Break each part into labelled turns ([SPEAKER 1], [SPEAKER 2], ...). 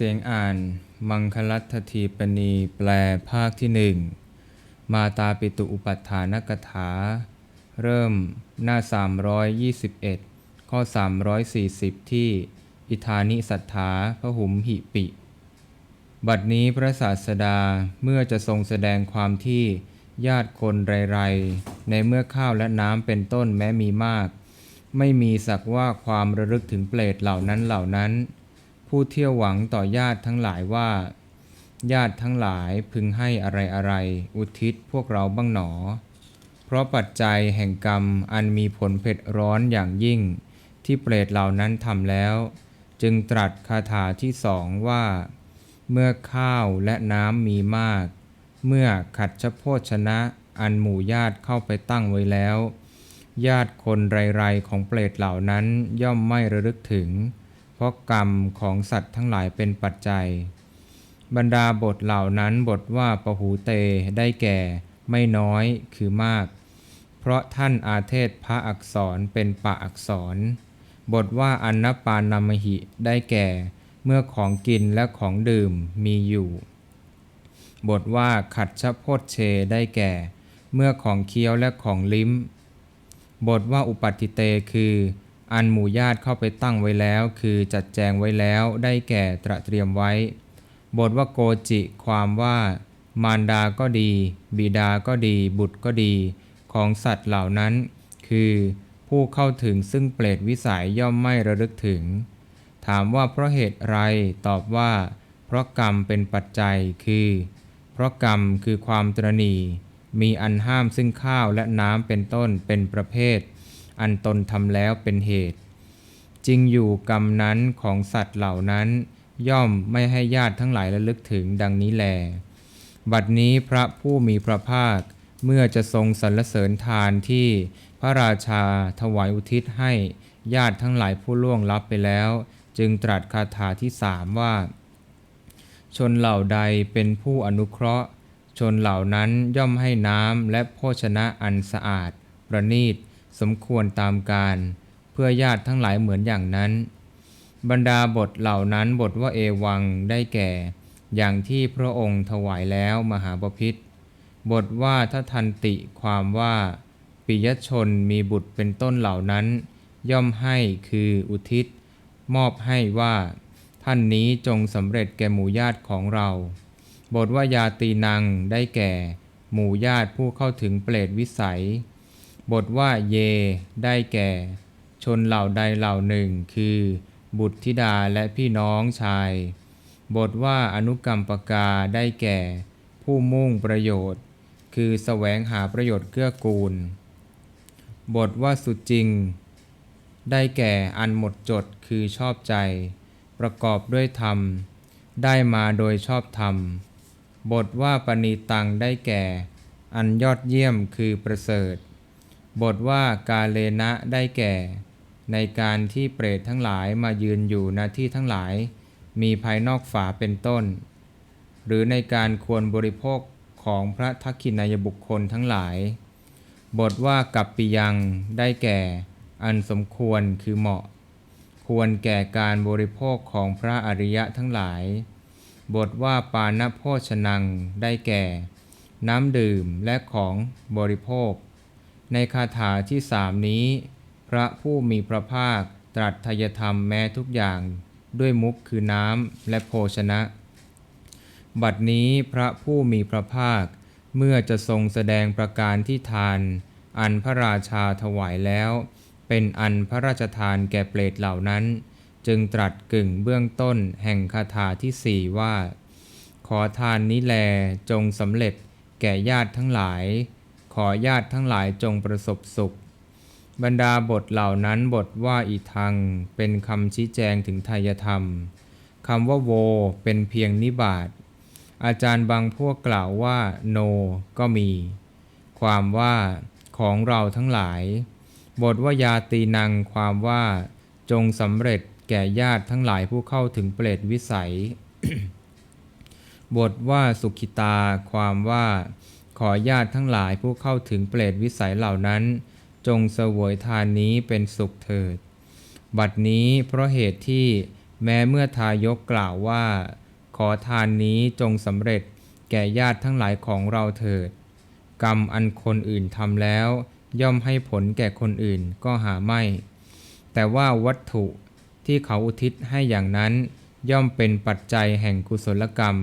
[SPEAKER 1] เสียงอ่านมังคลัตทีปณีแปลภาคที่หนึ่งมาตาปิตุอุปัฏฐานกถา เริ่มหน้า 321 ข้อ 340 ที่อิธานิสัทธาพระหุมหิปิ บัดนี้พระศาสดาเมื่อจะทรงแสดงความที่ญาติคนไรๆ ในเมื่อข้าวและน้ำเป็นต้นแม้มีมาก ไม่มีสักว่าความระลึกถึงเปรตเหล่านั้นเหล่านั้น ผู้เที่ยวหวังต่อญาติทั้งหลายว่า ญาติทั้งหลายพึงให้อะไรอะไรๆอุทิศพวกเราบ้างหนอ เพราะปัจจัยแห่งกรรมอันมีผลเผ็ดร้อนอย่างยิ่ง ที่เปรตเหล่านั้นทำแล้ว จึงตรัสคาถาที่สองว่า เมื่อข้าวและน้ำมีมาก เมื่อขัดชโภชนะอันหมู่ญาติเข้าไปตั้งไว้แล้ว ญาติคนไรๆของเปรตเหล่านั้นย่อมไม่ระลึกถึง เพราะกรรมของสัตว์ทั้งหลายเป็นปัจจัย บรรดาบทเหล่านั้นบทว่าปหูเตได้แก่ไม่น้อยคือมาก เพราะท่านอาเทศพระอักษรเป็นปะอักษร บทว่าอันนปานามหิได้แก่เมื่อของกินและของดื่มมีอยู่ บทว่าขัดชะโพชเชได้แก่ เมื่อของเคี้ยวและของลิ้ม บทว่าอุปัติเตคือ อันหมู่ญาติเข้าไปตั้งไว้แล้ว คือจัดแจงไว้แล้วได้แก่ตระเตรียมไว้ บทว่าโกจิ ความว่า มารดาก็ดี บิดาก็ดี บุตรก็ดี ของสัตว์เหล่านั้น คือผู้เข้าถึงซึ่งเปรตวิสัยย่อมไม่ระลึกถึง ถามว่าเพราะเหตุไรตอบว่า เพราะกรรมเป็นปัจจัยคือ เพราะกรรมคือความตรณีมีอันห้ามซึ่งข้าวและน้ำเป็นต้นเป็นประเภท อันตนทำแล้วเป็นเหตุ จริงอยู่กรรมนั้นของสัตว์เหล่านั้น ย่อมไม่ให้ญาติทั้งหลายระลึกถึงดังนี้แล บัดนี้พระผู้มีพระภาคเมื่อจะทรงสรรเสริญทานที่พระราชาถวายอุทิศให้ญาติทั้งหลายผู้ล่วงลับไปแล้ว จึงตรัสคาถาที่สามว่า ชนเหล่าใดเป็นผู้อนุเคราะห์ ชนเหล่านั้นย่อมให้น้ำและโภชนะอันสะอาด ประณีต สมควรตามการ เพื่อญาติทั้งหลายเหมือนอย่างนั้น บรรดาบทเหล่านั้นบทว่าเอวังได้แก่ อย่างที่พระองค์ถวายแล้วมหาบพิษบทว่าถ้าทันติความว่า ปิยชนมีบุตรเป็นต้นเหล่านั้น ย่อมให้คืออุทิศ มอบให้ว่า ท่านนี้จงสำเร็จแก่หมู่ญาติของเรา บทว่ายาตีนังได้แก่ หมู่ญาติผู้เข้าถึงเปรตวิสัย บทว่าเย ได้แก่ ชนเหล่าใดเหล่าหนึ่ง คือ บุตรธิดาและพี่น้องชาย บทว่าอนุกรรมปกาได้แก่ ผู้มุ่งประโยชน์ คือแสวงหาประโยชน์เกื้อกูล บทว่าสุจริง ได้แก่อันหมดจดคือชอบใจ ประกอบด้วยธรรม ได้มาโดยชอบธรรม บทว่าปณีตังได้แก่ อันยอดเยี่ยมคือประเสริฐ บทว่ากาเลนะได้แก่ ในการที่เปรตทั้งหลายมายืนอยู่ณที่ทั้งหลาย มีภายนอกฝาเป็นต้น หรือในการควรบริโภคของพระทักขินายบุคคลทั้งหลาย บทว่ากัปปิยังได้แก่ อันสมควรคือเหมาะ ควรแก่การบริโภคของพระอริยะทั้งหลาย บทว่าปานะโภชนังได้แก่ น้ำดื่มและของบริโภค ในคาถาที่สามนี้ พระผู้มีพระภาคตรัสทายธรรมแม้ทุกอย่างด้วยมุกคือน้ำและโภชนะ บัดนี้พระผู้มีพระภาค เมื่อจะทรงแสดงประการที่ทาน อันพระราชาถวายแล้ว เป็นอันพระราชทานแก่เปรตเหล่านั้น จึงตรัสกึ่งเบื้องต้นแห่งคาถาที่สี่ว่า ขอทานนี้แลจงสำเร็จแก่ญาติทั้งหลาย อญาติทั้งหลายจงประสบสุข บรรดาบทเหล่านั้นบทว่าอีทัง เป็นคำชี้แจงถึงไทยธรรมคำว่าโว เป็นเพียงนิบาตอาจารย์บางพวกกล่าวว่าโน ก็มี ความว่าของเราทั้งหลาย บทว่ายาตีนังความว่า จงสำเร็จแก่ญาติทั้งหลายผู้เข้าถึงเปรตวิสัย บทว่าสุขิตา ความว่า ขอญาติทั้งหลายผู้เข้าถึงเปรตวิสัยเหล่านั้น จงเสวยทานนี้เป็นสุขเถิด บัดนี้เพราะเหตุที่แม้เมื่อทายกกล่าวว่า ขอทานนี้จงสำเร็จแก่ญาติทั้งหลายของเราเถิด กรรมอันคนอื่นทำแล้ว ย่อมให้ผลแก่คนอื่นก็หาไม่ แต่ว่าวัตถุที่เขาอุทิศให้อย่างนั้น ย่อมเป็นปัจจัยแห่งกุศลกรรม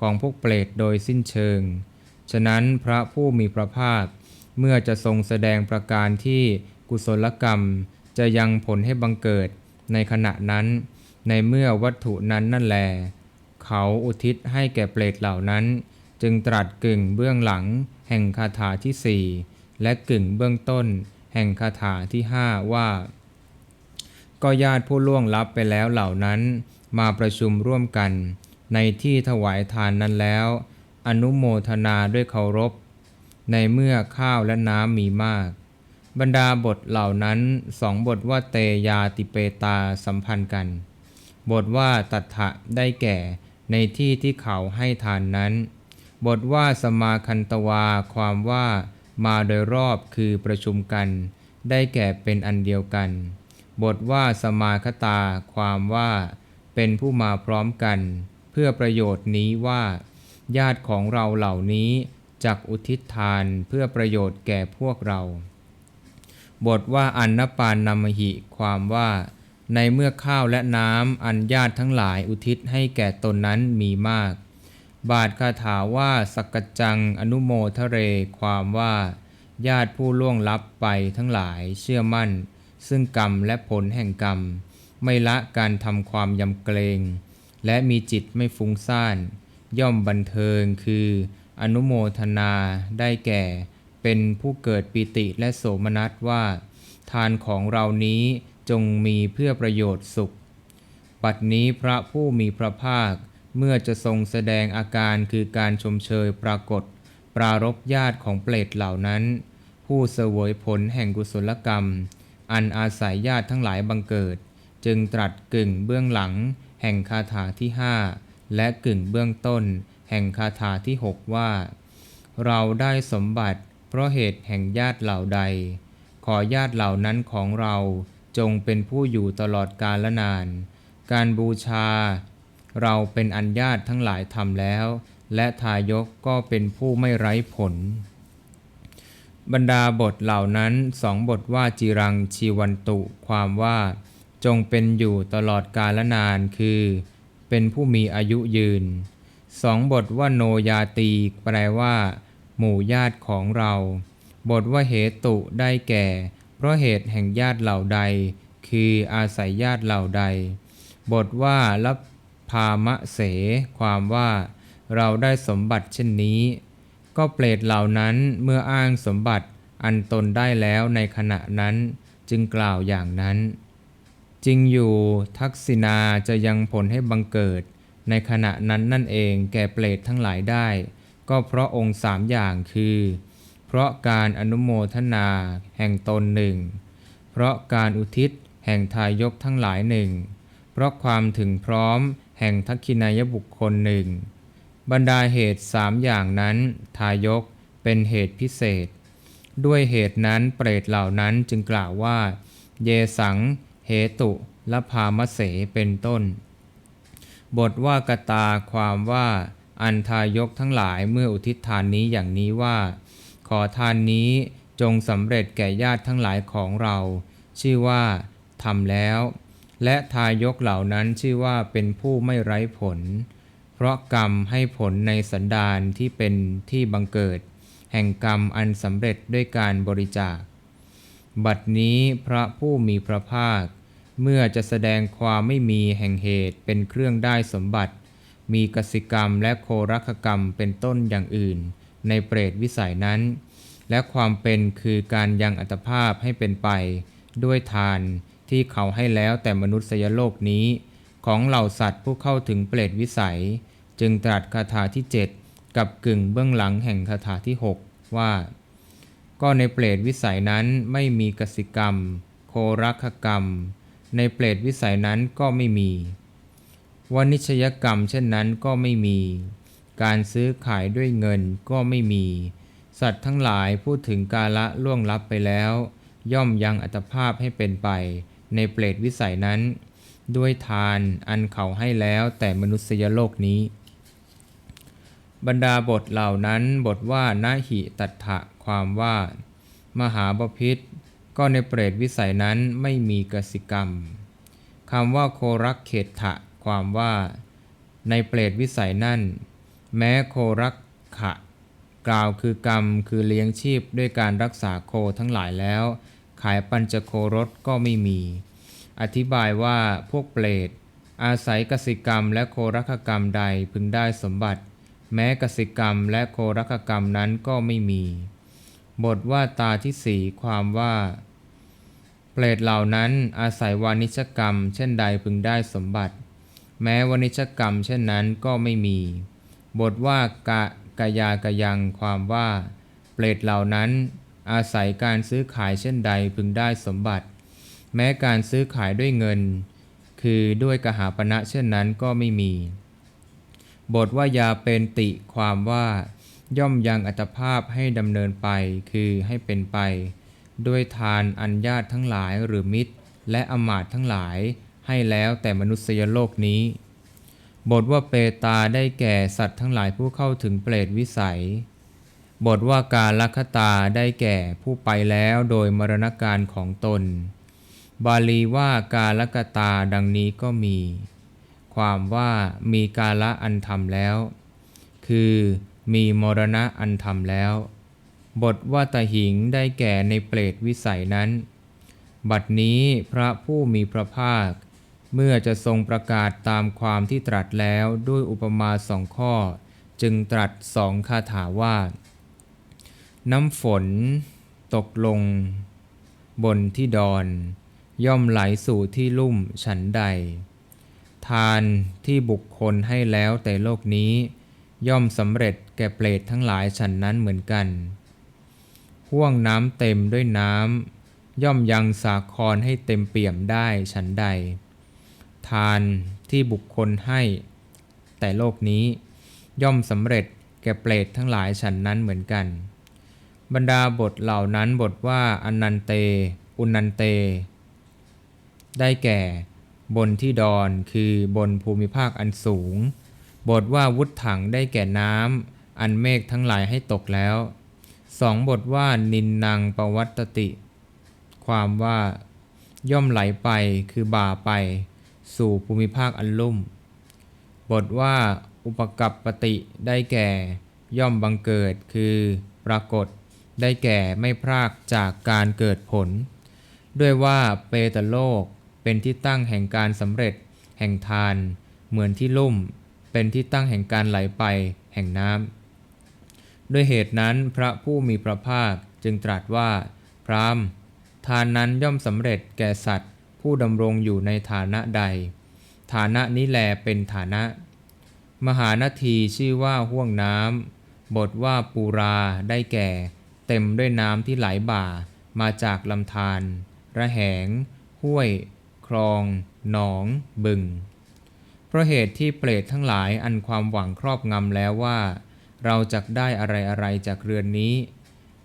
[SPEAKER 1] ของพวกเปรตโดยสิ้นเชิง ฉะนั้นพระผู้มีพระภาค เมื่อจะทรงแสดงประการที่กุศลกรรม จะยังผลให้บังเกิดในขณะนั้น ในเมื่อวัตถุนั้นนั่นแล เขาอุทิศให้แก่เปรตเหล่านั้น จึงตรัสกึ่งเบื้องหลัง แห่งคาถาที่สี่และกึ่งเบื้องต้น แห่งคาถาที่ห้าว่า ก็ญาติผู้ล่วงลับไปแล้วเหล่านั้น มาประชุมร่วมกัน ในที่ถวายทานนั้นแล้ว อนุโมทนาด้วยเคารพ ในเมื่อข้าวและน้ำมีมาก บรรดาบทเหล่านั้นสองบทว่าเตยาติเปตาสัมพันธ์กัน บทว่าตัทธะได้แก่ในที่ที่เขาให้ทานนั้น บทว่าสมาคันตวาความว่ามาโดยรอบคือประชุมกัน ได้แก่เป็นอันเดียวกัน บทว่าสมาคตา ความว่า เป็นผู้มาพร้อมกัน เพื่อประโยชน์นี้ว่า ญาติของเราเหล่านี้จักอุทิศทานเพื่อประโยชน์แก่พวกเรา บทว่าอันนปานนามหิ ความว่า ในเมื่อข้าวและน้ำอันญาติทั้งหลายอุทิศให้แก่ตนนั้นมีมาก บาทคาถาว่าสกกจังอนุโมทะเร ความว่า ญาติผู้ล่วงลับไปทั้งหลายเชื่อมั่น ซึ่งกรรมและผลแห่งกรรม ไม่ละการทำความยำเกรง และมีจิตไม่ฟุ้งซ่าน ย่อมบันเทิงคือ อนุโมทนาได้แก่ เป็นผู้เกิดปิติและโสมนัสว่า ทานของเรานี้จงมีเพื่อประโยชน์สุข ปัดนี้พระผู้มีพระภาค เมื่อจะทรงแสดงอาการคือการชมเชยปรากฏ ปรารบญาติของเปรตเหล่านั้น ผู้เสวยผลแห่งกุศลกรรม อันอาศัยญาติทั้งหลายบังเกิด จึงตรัสกึ่งเบื้องหลังแห่งคาถาที่ห้า และกึ่งเบื้องต้น แห่งคาถาที่หกว่า เราได้สมบัติเพราะเหตุแห่งญาติเหล่าใด ขอญาติเหล่านั้นของเราจงเป็นผู้อยู่ตลอดกาลนาน การบูชา เราเป็นอันญาติทั้งหลายทำแล้ว และทายกก็เป็นผู้ไม่ไร้ผล บรรดาบทเหล่านั้นสองบทว่าจิรังชีวันตุ ความว่า จงเป็นอยู่ตลอดกาลนานคือ เป็นผู้มีอายุยืนสองบทว่าโนยาตี แปลว่า หมู่ญาติของเรา บทว่าเหตุได้แก่ เพราะเหตุแห่งญาติเหล่าใด คืออาศัยญาติเหล่าใด บทว่าลับพามะเส ความว่า เราได้สมบัติเช่นนี้ ก็เปรตเหล่านั้นเมื่ออ้างสมบัติอันตนได้แล้วในขณะนั้น จึงกล่าวอย่างนั้น จริงอยู่ทักษิณาจะยังผลให้บังเกิด ในขณะนั้นนั่นเองแก่เปรตทั้งหลายได้ ก็เพราะองค์สามอย่างคือ เพราะการอนุโมทนาแห่งตนหนึ่ง เพราะการอุทิศแห่งทายกทั้งหลายหนึ่ง เพราะความถึงพร้อมแห่งทักขินายบุคคลหนึ่ง บรรดาเหตุสามอย่างนั้นทายกเป็นเหตุพิเศษ ด้วยเหตุนั้นเปรตเหล่านั้นจึงกล่าวว่า เยสัง เหตุและพามเสเป็นต้น บทว่ากตาความว่าอันทายกทั้งหลายเมื่ออุทิศทานนี้อย่างนี้ว่า ขอทานนี้จงสำเร็จแก่ญาติทั้งหลายของเรา ชื่อว่าทำแล้ว และทายกเหล่านั้นชื่อว่าเป็นผู้ไม่ไร้ผล เพราะกรรมให้ผลในสันดานที่เป็นที่บังเกิด แห่งกรรมอันสำเร็จด้วยการบริจาค บัดนี้พระผู้มีพระภาค เมื่อจะแสดงความไม่มีแห่งเหตุเป็นเครื่องได้สมบัติ มีกสิกรรมและโครักกรรมเป็นต้นอย่างอื่น ในเปรตวิสัยนั้น และความเป็นคือการยังอัตภาพให้เป็นไป ด้วยทานที่เขาให้แล้วแต่มนุษยโลกนี้ ของเหล่าสัตว์ผู้เข้าถึงเปรตวิสัย จึงตรัสคาถาที่ 7 กับกึ่งเบื้องหลังแห่งคาถาที่ 6 ว่า ก็ในเปรตวิสัยนั้นไม่มีกสิกรรม โครักกรรม ในเปรตวิสัยนั้นก็ไม่มีวนิชยกรรมเช่นนั้นก็ไม่มี การซื้อขายด้วยเงินก็ไม่มี สัตว์ทั้งหลายพูดถึงกาละล่วงลับไปแล้ว ย่อมยังอัตภาพให้เป็นไป ในเปรตวิสัยนั้น ด้วยทานอันเขาให้แล้วแต่มนุษยโลกนี้ บรรดาบทเหล่านั้นบทว่านาหิตัตถะความว่า มหาบพิษ ก็ในเปรตวิสัยนั้นไม่มีกสิกรรมคำว่าโครักเขตถะ ความว่า ในเปรตวิสัยนั้นแม้โครักขะ กล่าวคือกรรมคือเลี้ยงชีพด้วยการรักษาโคทั้งหลายแล้ว ขายปัญจโครสก็ไม่มี อธิบายว่าพวกเปรตอาศัยกสิกรรมและโครักกรรมใดพึงได้สมบัติ แม้กสิกรรมและโครักกรรมนั้นก็ไม่มี บทว่าตาที่สี่ความว่า เปรตเหล่านั้นอาศัยวานิชกรรม เช่นใดพึงได้สมบัติ แม้วานิชกรรม เช่นนั้นก็ไม่มี บทว่ากะกายากยังความว่า เปรตเหล่านั้น อาศัยการซื้อขายเช่นใดพึงได้สมบัติ แม้การซื้อขายด้วยเงิน คือด้วยกหาปณะเช่นนั้นก็ไม่มี บทว่ายาเป็นติความว่า ย่อมยังอัตภาพให้ดำเนินไปคือให้เป็นไป ด้วยทานอัญญาตทั้งหลายหรือมิตร และอมาตทั้งหลายให้แล้วแต่มนุษยโลกนี้ บทว่าเปตาได้แก่สัตว์ทั้งหลายผู้เข้าถึงเปรตวิสัย บทว่าการลัคตาได้แก่ผู้ไปแล้วโดยมรณการของตน บาลีว่าการลกตาดังนี้ก็มี ความว่ามีกาละอันทำแล้ว คือมีมรณะอันทำแล้ว บทว่าตหิงได้แก่ในเปรตวิสัยนั้น บัดนี้พระผู้มีพระภาค เมื่อจะทรงประกาศตามความที่ตรัสแล้วด้วยอุปมาสองข้อ จึงตรัสสองคาถาว่า น้ำฝน ตกลง บนที่ดอน ย่อมไหลสู่ที่ลุ่มฉันใด ทานที่บุคคลให้แล้วแต่โลกนี้ ย่อมสำเร็จแก่เปรตทั้งหลายฉันนั้นเหมือนกัน ห่วงน้ำเต็มด้วยน้ำย่อมยังสาครให้เต็มเปี่ยมได้ฉันใด ทานที่บุคคลให้ แต่โลกนี้ย่อมสำเร็จแก่เปรตทั้งหลายฉันนั้นเหมือนกัน บรรดาบทเหล่านั้นบทว่าอนันเต อุนันเต ได้แก่ บนที่ดอนคือบนภูมิภาคอันสูง บทว่าวุฒถังได้แก่น้ำอันเมฆทั้งหลายให้ตกแล้ว สองบทว่านินนางปวัตติ ความว่าย่อมไหลไปคือบ่าไป สู่ภูมิภาคอันลุ่ม บทว่าอุปกับปติได้แก่ ย่อมบังเกิดคือปรากฏ ได้แก่ไม่พรากจากการเกิดผล ด้วยว่าเปตโลกเป็นที่ตั้งแห่งการสำเร็จ แห่งทาน เหมือนที่ลุ่ม เป็นที่ตั้งแห่งการไหลไป แห่งน้ำ ด้วยเหตุนั้นพระผู้มีพระภาคจึงตรัสว่า พรามทานนั้นย่อมสำเร็จแก่สัตว์ ผู้ดำรงอยู่ในฐานะใด ฐานะนี้แลเป็นฐานะ มหานาทีชื่อว่าห่วงน้ำบทว่าปูราได้แก่ เต็มด้วยน้ำที่ไหลบ่า มาจากลำธารระแหง ห้วย คลอง หนอง บึง เพราะเหตุที่เปรตทั้งหลายอันความหวังครอบงำแล้วว่า เราจะได้อะไรอะไรจากเรือนนี้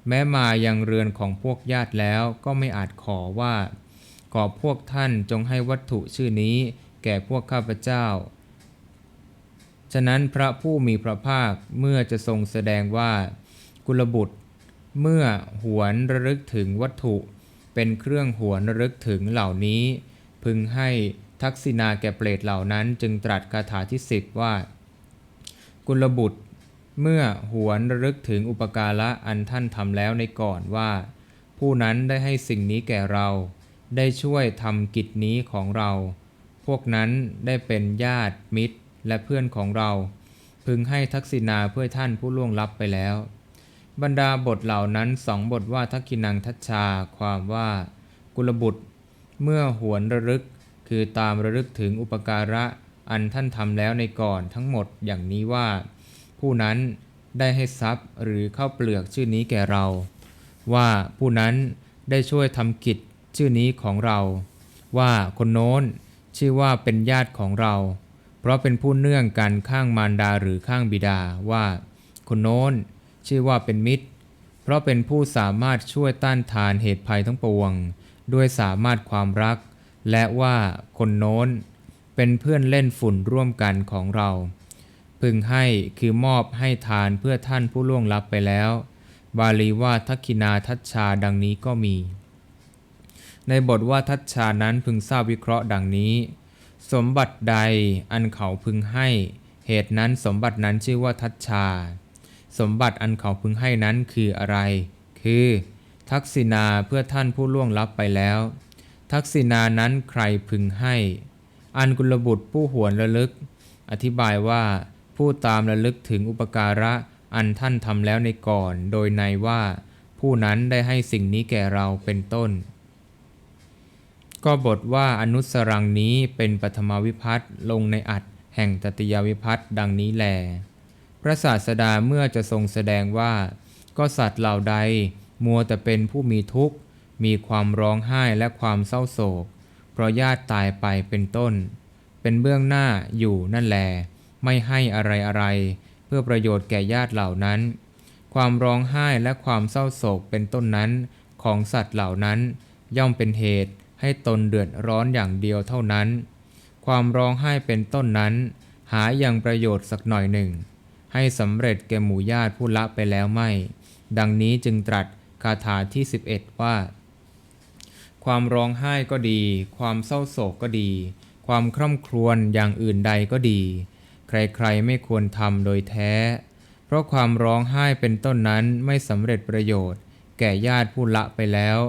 [SPEAKER 1] แม้มายังเรือนของพวกญาติแล้วก็ไม่อาจขอว่า ขอพวกท่านจงให้วัตถุชื่อนี้แก่พวกข้าพเจ้า ฉะนั้นพระผู้มีพระภาคเมื่อจะทรงแสดงว่า กุลบุตร เมื่อหวนระลึกถึงวัตถุ เป็นเครื่องหวนระลึกถึงเหล่านี้ พึงให้ทักษิณาแก่เปรตเหล่านั้นจึงตรัสคาถาที่สิบว่า กุลบุตร เมื่อหวนระลึกถึงอุปการะอันท่านทำแล้วในก่อนว่า ผู้นั้นได้ให้สิ่งนี้แก่เรา ได้ช่วยทำกิจนี้ของเรา พวกนั้นได้เป็นญาติมิตรและเพื่อนของเรา พึงให้ทักษิณาเพื่อท่านผู้ล่วงลับไปแล้ว บรรดาบทเหล่านั้นสองบทว่าทักกินังทัชชา ความว่า กุลบุตร เมื่อหวนระลึกคือตามระลึกถึงอุปการะอันท่านทำแล้วในก่อนทั้งหมดอย่างนี้ว่า ผู้นั้นได้ให้ทรัพย์หรือข้าวเปลือกชื่อนี้แก่เรา ว่าผู้นั้นได้ช่วยทำกิจชื่อนี้ของเรา ว่าคนโน้นชื่อว่าเป็นญาติของเรา เพราะเป็นผู้เนื่องกันข้างมารดาหรือข้างบิดาว่า คนโน้นชื่อว่าเป็นมิตร เพราะเป็นผู้สามารถช่วยต้านทานเหตุภัยทั้งปวง ด้วยสามารถความรัก และว่าคนโน้นเป็นเพื่อนเล่นฝุ่นร่วมกันของเรา พึงให้คือมอบให้ทานเพื่อท่านผู้ล่วงลับไปแล้ว บาลีว่าทักขินาทัชชาดังนี้ก็มี ในบทว่าทัชชานั้นพึงทราบวิเคราะห์ดังนี้ สมบัติใดอันเขาพึงให้ เหตุนั้นสมบัตินั้นชื่อว่าทัชชา สมบัติอันเขาพึงให้นั้นคืออะไร คือ ทักษิณาเพื่อท่านผู้ล่วงลับไปแล้ว ทักษิณานั้นใครพึงให้ อันกุลบุตรผู้หวนระลึก อธิบายว่า ผู้ตามระลึกถึงอุปการะอันท่านทำแล้วในก่อน โดยในว่า ผู้นั้นได้ให้สิ่งนี้แก่เราเป็นต้น ก็บทว่าอนุสรังนี้เป็นปฐมวิพัตน์ลงในอัดแห่งตติยวิพัตน์ดังนี้แล พระศาสดาเมื่อจะทรงแสดงว่า ก็สัตว์เหล่าใด มัวแต่เป็นผู้มีทุกข์ มีความร้องไห้และความเศร้าโศก เพราะญาติตายไปเป็นต้น เป็นเบื้องหน้าอยู่นั่นแล ไม่ให้อะไรอะไร เพื่อประโยชน์แก่ญาติเหล่านั้น ความร้องไห้และความเศร้าโศกเป็นต้นนั้นของสัตว์เหล่านั้น ย่อมเป็นเหตุให้ตนเดือดร้อนอย่างเดียวเท่านั้น ความร้องไห้เป็นต้นนั้น หาอยังประโยชน์สักหน่อยหนึ่ง ให้สำเร็จแก่หมู่ญาติผู้ละไปแล้วไม่ ดังนี้จึงตรัสคาถาที่ 11 ว่า ความร้องไห้ก็ดี ความเศร้าโศกก็ดี ความคร่ำครวญอย่างอื่นใดก็ดี ใครๆไม่ควรทำโดยแท้ เพราะความร้องไห้เป็นต้นนั้นไม่สำเร็จประโยชน์ แก่ญาติผู้ละไปแล้ว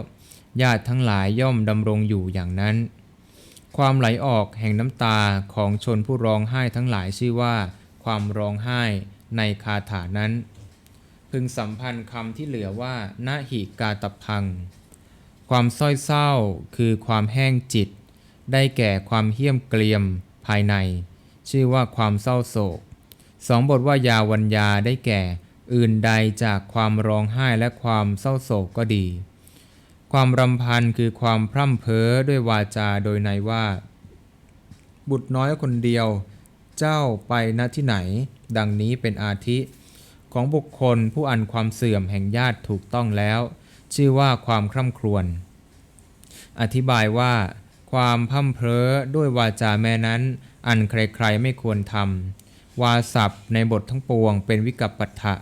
[SPEAKER 1] ญาติทั้งหลายย่อมดำรงอยู่อย่างนั้น ความไหลออกแห่งน้ำตาของชนผู้ร้องไห้ทั้งหลายชื่อว่า ความร้องไห้ในคาถานั้น พึงสัมพันธ์คำที่เหลือว่านาหิกาตพัง ความส้อยเศร้าคือความแห้งจิต ได้แก่ความเหี้ยมเกรียมภายใน ชื่อว่าความเศร้าโศกสองบทว่ายาวัญญาได้แก่ อื่นใดจากความร้องไห้และความเศร้าโศกก็ดี ความรำพันคือความพร่ำเพ้อด้วยวาจาโดยในว่า บุตรน้อยคนเดียว เจ้าไปณที่ไหน ดังนี้เป็นอาทิ ของบุคคลผู้อันความเสื่อมแห่งญาติถูกต้องแล้ว ชื่อว่าความคร่ำครวญอธิบายว่า ความพร่ำเพ้อด้วยวาจาแม่นั้น อันใครๆไม่ควรทำวาสับในบททั้งปวงเป็นวิกัปปัฏฐะ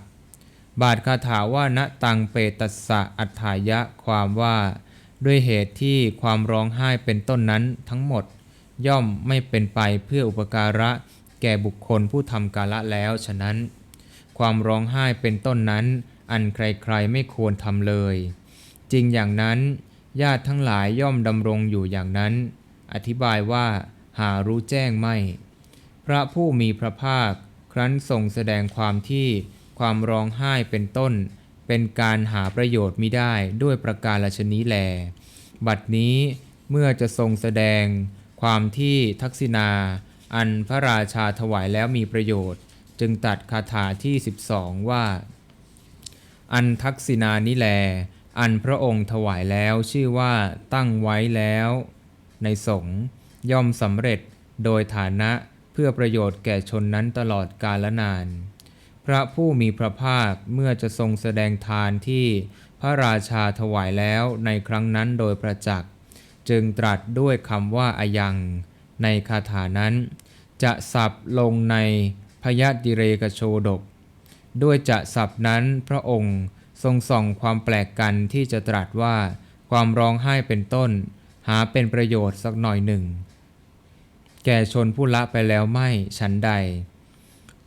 [SPEAKER 1] บาทคาถาว่าณตังเปตัสสะอัฏฐายะความว่า ด้วยเหตุที่ความร้องไห้เป็นต้นนั้นทั้งหมด ย่อมไม่เป็นไปเพื่ออุปการะ แก่บุคคลผู้ทำกาละแล้วฉะนั้น ความร้องไห้เป็นต้นนั้น อันใครๆไม่ควรทำเลย จริงอย่างนั้น ญาติทั้งหลายย่อมดำรงอยู่อย่างนั้น อธิบายว่า หารู้แจ้งไม่ พระผู้มีพระภาค ครั้นทรงแสดงความที่ความร้องไห้เป็นต้น เป็นการหาประโยชน์มิได้ด้วยประการลชนี้แล บัดนี้เมื่อจะทรงแสดง ความที่ทักษิณา อันพระราชาถวายแล้วมีประโยชน์ จึงตัดคาถาที่ 12 ว่า อันทักษิณานิแล อันพระองค์ถวายแล้วชื่อว่าตั้งไว้แล้ว ในสงฆ์ ย่อมสำเร็จโดยฐานะเพื่อประโยชน์แก่ชนนั้นตลอดกาลนาน พระผู้มีพระภาคเมื่อจะทรงแสดงทานที่พระราชาถวายแล้วในครั้งนั้นโดยประจักษ์จึงตรัสด้วยคำว่าอายัง ในคาถานั้น จะสับลงในพยดิเรกโชดก ด้วยจะสับนั้นพระองค์ทรงส่องความแปลกกันที่จะตรัสว่าความร้องไห้เป็นต้น หาเป็นประโยชน์สักหน่อยหนึ่ง แก่ชนผู้ละไปแล้วไม่ฉันใด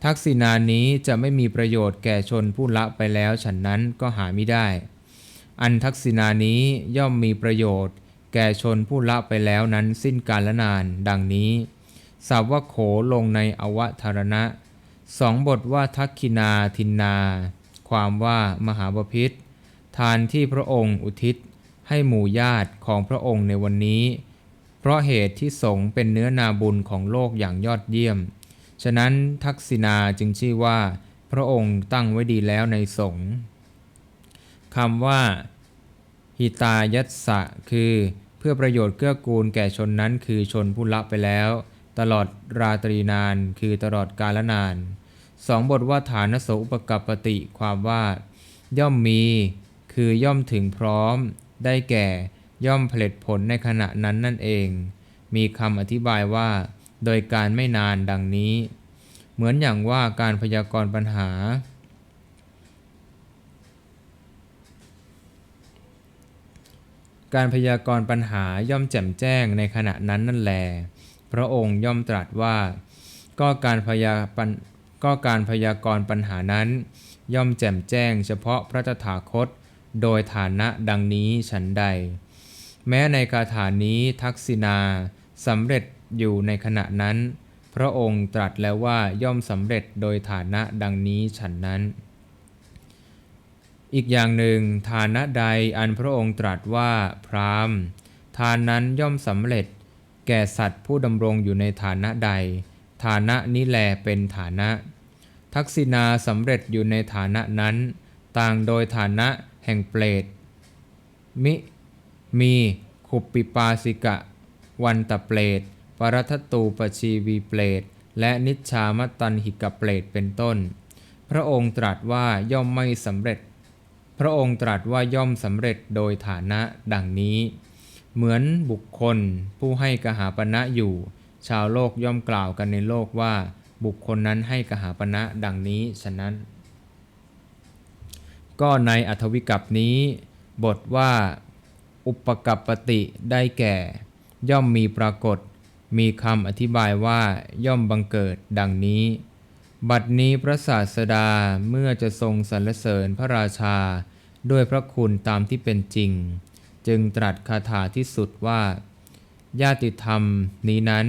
[SPEAKER 1] ทักษิณานี้จะไม่มีประโยชน์แก่ชนผู้ละไปแล้วฉันนั้นก็หาไม่ได้ อันทักษิณานี้ย่อมมีประโยชน์ แก่ชนผู้ละไปแล้วนั้นสิ้นกาลนาน ดังนี้สาวกโขลงในอวธารณะสองบทว่าทักขินาทินนา ความว่ามหาบพิษทานที่พระองค์อุทิศให้หมู่ญาติของพระองค์ในวันนี้ เพราะเหตุที่สงเป็นเนื้อนาบุญของโลกอย่างยอดเยี่ยม ฉะนั้นทักษิณาจึงชื่อว่า พระองค์ตั้งไว้ดีแล้วในสงคำว่า หิตายัสสะ คือเพื่อประโยชน์เกื้อกูลแก่ชนนั้นคือชนผู้ละไปแล้ว ตลอดราตรีนานคือตลอดกาลนานสองบทว่าฐานโสอุปกัปปติความว่า ย่อมมี คือย่อมถึงพร้อม ได้แก่ ย่อมผลิตผลในขณะนั้นนั่นเอง มีคำอธิบายว่า โดยการไม่นานดังนี้ เหมือนอย่างว่าการพยากรณ์ปัญหา การพยากรณ์ปัญหาย่อมแจ่มแจ้งในขณะนั้นนั่นแล พระองค์ย่อมตรัสว่า ก็การพยาปัญก็การพยากรณ์ปัญหานั้น ย่อมแจ่มแจ้งเฉพาะพระตถาคต โดยฐานะดังนี้ฉันใด แม้ในคาถานี้ทักษิณาสำเร็จอยู่ในขณะนั้น พระองค์ตรัสแล้วว่าย่อมสำเร็จโดยฐานะดังนี้ฉันนั้น อีกอย่างหนึ่ง ฐานะใดอันพระองค์ตรัสว่าพรามทานนั้นย่อมสำเร็จ แก่สัตว์ผู้ดำรงอยู่ในฐานะใด ฐานะนี้แลเป็นฐานะ ทักษิณาสำเร็จอยู่ในฐานะนั้น ต่างโดยฐานะแห่งเปรตมิ มีขุปปิปาสิกะ วันตะเปรตปรัทตูปชีวีเปรตและนิชชามตันหิกะเปรตเป็นต้น พระองค์ตรัสว่าย่อมไม่สำเร็จ พระองค์ตรัสว่าย่อมสำเร็จโดยฐานะดังนี้ เหมือนบุคคลผู้ให้กหาปณะอยู่ ชาวโลกย่อมกล่าวกันในโลกว่า บุคคลนั้นให้กหาปณะดังนี้ฉะนั้น ก็ในอัธวิกัปนี้ บทว่า อุปกัปปติได้แก่ ย่อมมีปรากฏ มีคำอธิบายว่าย่อมบังเกิดดังนี้ บัดนี้พระศาสดาเมื่อจะทรงสรรเสริญพระราชา ด้วยพระคุณตามที่เป็นจริง จึงตรัสคาถาที่สุดว่า ญาติธรรมนี้นั้น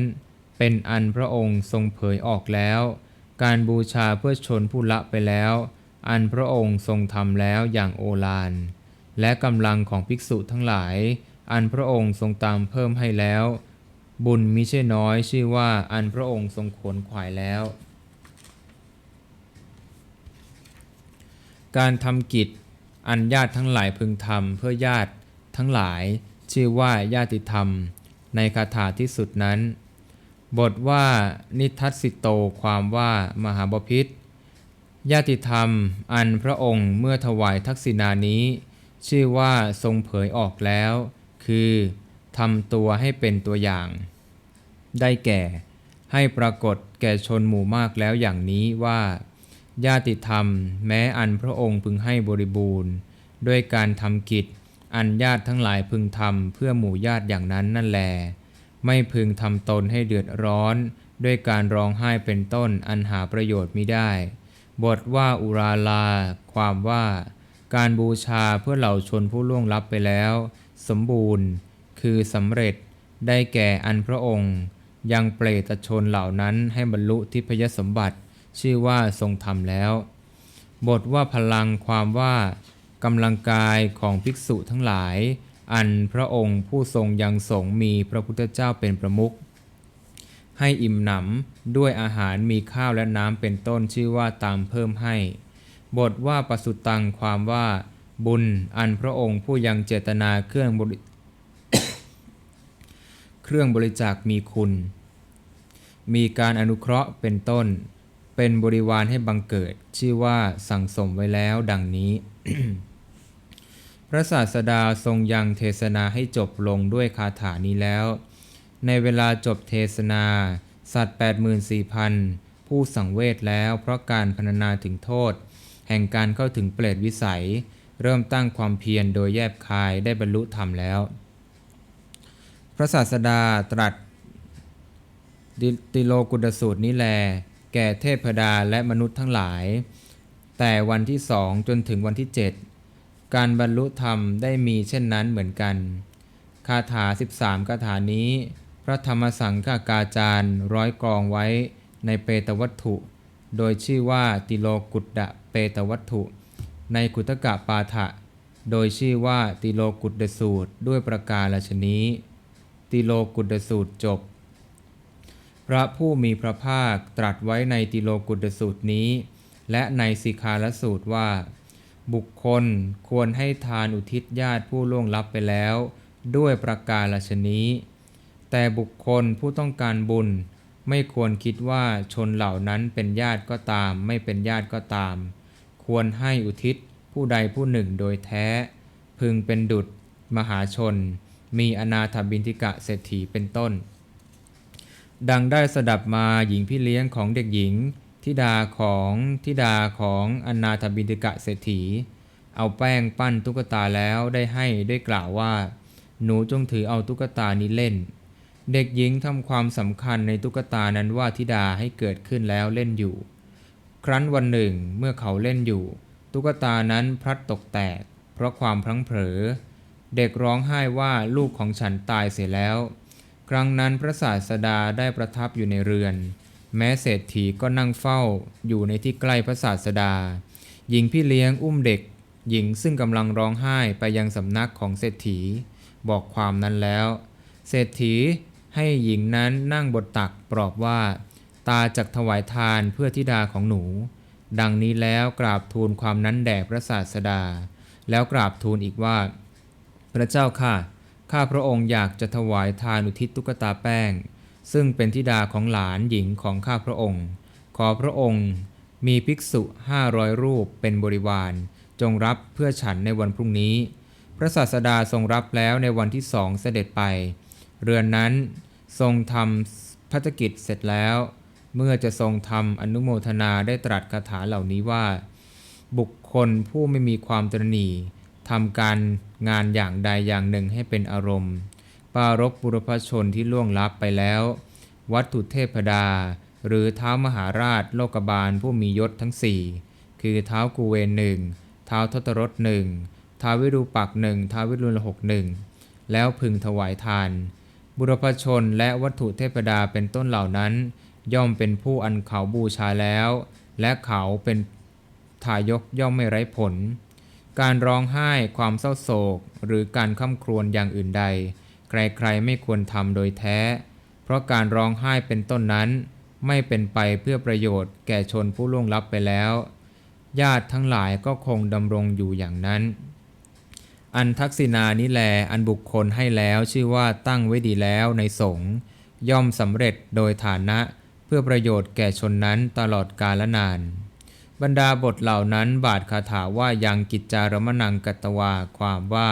[SPEAKER 1] เป็นอันพระองค์ทรงเผยออกแล้ว การบูชาเพื่อชนผู้ละไปแล้ว อันพระองค์ทรงทำแล้วอย่างโอฬาร และกำลังของภิกษุทั้งหลาย อันพระองค์ทรงตามเพิ่มให้แล้ว บุญมิใช่น้อยชื่อว่าอันพระองค์ทรงขวนขวายแล้ว การทำกิจอันญาติทั้งหลายพึงทำเพื่อญาติทั้งหลายชื่อว่าญาติธรรม ในคาถาที่สุดนั้น บทว่านิทัสสิโตความว่ามหาบพิษญาติธรรมอันพระองค์เมื่อถวายทักษิณานี้ ชื่อว่าทรงเผยออกแล้ว คือทำตัวให้เป็นตัวอย่าง ได้แก่ ให้ปรากฏแก่ชนหมู่มากแล้วอย่างนี้ว่า ญาติธรรม แม้อันพระองค์พึงให้บริบูรณ์ ด้วยการทำกิจ อันญาติทั้งหลายพึงทำเพื่อหมู่ญาติอย่างนั้นนั่นแล ไม่พึงทำตนให้เดือดร้อน ด้วยการร้องไห้เป็นต้นอันหาประโยชน์มิได้ บทว่าอุราลา ความว่า การบูชาเพื่อเหล่าชนผู้ล่วงลับไปแล้ว สมบูรณ์ คือสำเร็จได้แก่อันพระองค์ ยังเปรตชนเหล่านั้นให้บรรลุทิพยสมบัติ ชื่อว่าทรงทำแล้ว บทว่าพลังความว่ากำลังกายของภิกษุทั้งหลาย อันพระองค์ผู้ทรงยังสงมีพระพุทธเจ้าเป็นประมุขให้อิ่มหนำด้วยอาหารมีข้าวและน้ำเป็นต้นชื่อว่าตามเพิ่มให้ บทว่าปสุตังความว่าบุญอันพระองค์ผู้ยังเจตนาเครื่องบริเครื่องบริจาคมีคุณ มีการอนุเคราะห์เป็นต้น เป็นบริวารให้บังเกิด ชื่อว่าสั่งสมไว้แล้วดังนี้ พระศาสดาทรงยังเทศนาให้จบลงด้วยคาถานี้แล้ว ในเวลาจบเทศนา สัตว์ 84,000 ผู้สังเวชแล้วเพราะการพรรณนาถึงโทษ แห่งการเข้าถึงเปรตวิสัย เริ่มตั้งความเพียรโดยแยบคายได้บรรลุธรรมแล้ว พระศาสดาตรัสติโลกุตสูตรนี้แล แก่เทพดาและมนุษย์ทั้งหลาย แต่วันที่สองจนถึงวันที่เจ็ดการบรรลุธรรมได้มีเช่นนั้นเหมือนกัน คาถา 13คาถานี้ พระธรรมสังฆากาจารย์ร้อยกรองไว้ในเปตวัตถุ โดยชื่อว่าติโลกุตดะเปตวัตถุ ในกุตกะปาฐะโดยชื่อว่าติโลกุตดสูตรด้วยประการละชนี้ ติโลกุตสูตรจบ พระผู้มีพระภาคตรัสไว้ในติโลกุตสูตรนี้ และในสิกขาลสูตรว่า บุคคลควรให้ทานอุทิศญาติผู้ล่วงลับไปแล้ว ด้วยประการละชนี้ แต่บุคคลผู้ต้องการบุญ ไม่ควรคิดว่าชนเหล่านั้นเป็นญาติก็ตาม ไม่เป็นญาติก็ตาม ควรให้อุทิศผู้ใดผู้หนึ่งโดยแท้ พึงเป็นดุจมหาชน มีอนาถบินทิกะเศรษฐีเป็นต้น ดังได้สดับมาหญิงพี่เลี้ยงของเด็กหญิงทิดาของทิดาของอนาถบินติกะเศรษฐี เอาแป้งปั้นตุ๊กตาแล้วได้ให้ได้กล่าวว่า หนูจงถือเอาตุ๊กตานี้เล่น เด็กหญิงทำความสำคัญในตุ๊กตานั้นว่าทิดาให้เกิดขึ้นแล้วเล่นอยู่ ครั้นวันหนึ่งเมื่อเขาเล่นอยู่ ตุ๊กตานั้นพลัดตกแตก เพราะความพลั้งเผลอ เด็กร้องไห้ว่าลูกของฉันตายเสียแล้ว ครั้งนั้นพระศาสดาได้ประทับอยู่ในเรือน แม้เศรษฐีก็นั่งเฝ้าอยู่ในที่ใกล้พระศาสดา หญิงพี่เลี้ยงอุ้มเด็ก หญิงซึ่งกำลังร้องไห้ไปยังสำนักของเศรษฐี บอกความนั้นแล้ว เศรษฐี ให้หญิงนั้นนั่งบนตักปลอบว่า ตาจักถวายทานเพื่อธิดาของหนู ดังนี้แล้วกราบทูลความนั้นแด่พระศาสดา แล้วกราบทูลอีกว่า พระเจ้าค่ะ ข้าพระองค์อยากจะถวายทานอุทิศตุ๊กตาแป้ง ซึ่งเป็นธิดาของหลานหญิงของข้าพระองค์ ขอพระองค์มีภิกษุห้าร้อยรูปเป็นบริวาร จงรับเพื่อฉันในวันพรุ่งนี้ พระศาสดาทรงรับแล้วในวันที่สองเสด็จไป เรือนนั้นทรงทำพัฒกิจเสร็จแล้ว เมื่อจะทรงทำอนุโมทนาได้ตรัสคาถาเหล่านี้ว่า บุคคลผู้ไม่มีความตรณีทำการงานอย่างใดอย่างหนึ่งให้เป็นอารมณ์ปารบบุรพชนที่ล่วงลับไปแล้ว วัตถุเทพดา หรือเท้ามหาราชโลกบาลผู้มียศทั้งสี่คือเท้ากูเวนหนึ่งเท้าทศรถหนึ่งท้าวิรูปักหนึ่งท้าววิรุณหกหนึ่งแล้วพึงถวายทาน บุรพชนและวัตถุเทพดาเป็นต้นเหล่านั้น ย่อมเป็นผู้อันเขาบูชาแล้ว และเขาเป็นทายกย่อมไม่ไร้ผล การร้องไห้ความเศร้าโศก หรือการข้าครวญอย่างอื่นใด ใครๆไม่ควรทำโดยแท้ เพราะการร้องไห้เป็นต้นนั้น ไม่เป็นไปเพื่อประโยชน์แก่ชนผู้ล่วงลับไปแล้ว ญาติทั้งหลายก็คงดำรงอยู่อย่างนั้น อันทักษิณานิแล อันบุคคลให้แล้วชื่อว่าตั้งไว้ดีแล้วในสงฆ์ย่อมสำเร็จโดยฐานะ เพื่อประโยชน์แก่ชนนั้นตลอดกาลนาน บรรดาบทเหล่านั้นบาทคาถาว่ายังกิจจารมนังกัตวาความว่า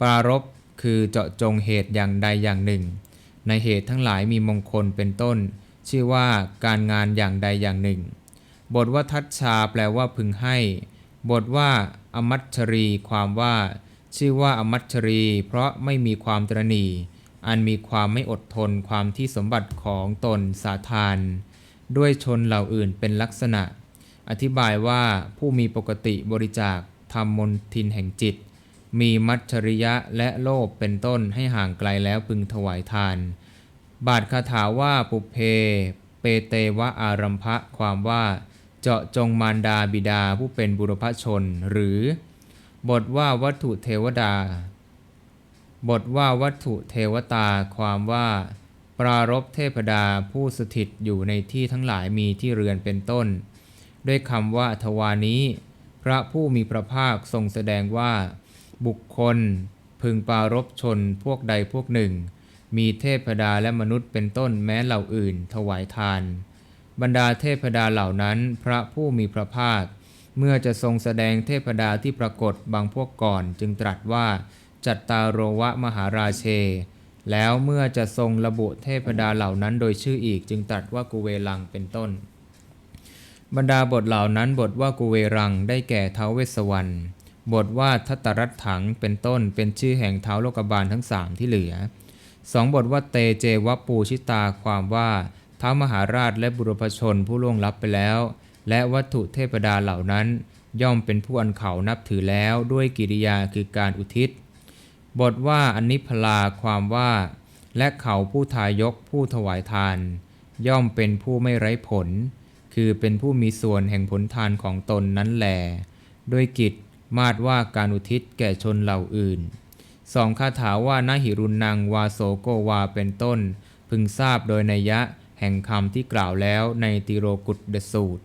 [SPEAKER 1] ปรารบคือเจาะจงเหตุอย่างใดอย่างหนึ่ง ในเหตุทั้งหลายมีมงคลเป็นต้น ชื่อว่าการงานอย่างใดอย่างหนึ่ง บทว่าทัชชาแปลว่าพึงให้ บทว่าอมัชรีความว่า ชื่อว่าอมัชรี เพราะไม่มีความตรณีอันมีความไม่อดทนความที่สมบัติของตนสาทาน ด้วยชนเหล่าอื่นเป็นลักษณะ อธิบายว่าผู้มีปกติบริจาคทำมนทินแห่งจิต มีมัจฉริยะและโลภเป็นต้นให้ห่างไกลแล้วพึงถวายทาน บาทคาถาว่าปุเพ เปเตวะอารัมภะความว่า เจาะจงมารดาบิดาผู้เป็นบุรพชนหรือ บทว่าวัตถุเทวดา บทว่าวัตถุเทวตาความว่า ปรารบเทพดาผู้สถิตอยู่ในที่ทั้งหลายมีที่เรือนเป็นต้น ด้วยคำว่าทวานี้ พระผู้มีพระภาคทรงแสดงว่า บุคคล พึงปรารบชนพวกใดพวกหนึ่ง มีเทพดาและมนุษย์เป็นต้นแม้เหล่าอื่น ถวายทาน บรรดาเทพดาเหล่านั้น พระผู้มีพระภาค เมื่อจะทรงแสดงเทพดาที่ปรากฏบางพวกก่อนจึงตรัสว่า จัตตารโรวะมหาราเช แล้วเมื่อจะทรงระบุเทพดาเหล่านั้นโดยชื่ออีกจึงตรัสว่ากุเวลังเป็นต้น บรรดาบทเหล่านั้นบทว่ากุเวรังได้แก่เท้าวเวสวรรณบทว่าทัตตรัตถังเป็นต้นเป็นชื่อแห่งเท้าโลกบาลทั้งสามที่เหลือสองบทว่าเตเจวปูชิตาความว่าเท้ามหาราชและบุรพชนผู้ล่วงลับไปแล้ว และวัตถุเทพดาเหล่านั้น ย่อมเป็นผู้อันเขานับถือแล้วด้วยกิริยาคือการอุทิศ บทว่าอนิพลาความว่า และเขาผู้ทายกผู้ถวายทาน ย่อมเป็นผู้ไม่ไร้ผล คือเป็นผู้มีส่วนแห่งผลทานของตนนั้นแหลด้วยกิจมาดว่าการอุทิศแก่ชนเหล่าอื่นสองคาถาว่านาหิรุนังวาโสโกวาเป็นต้น พึงทราบโดยนัยยะแห่งคำที่กล่าวแล้วในติโรกุตเดสูตร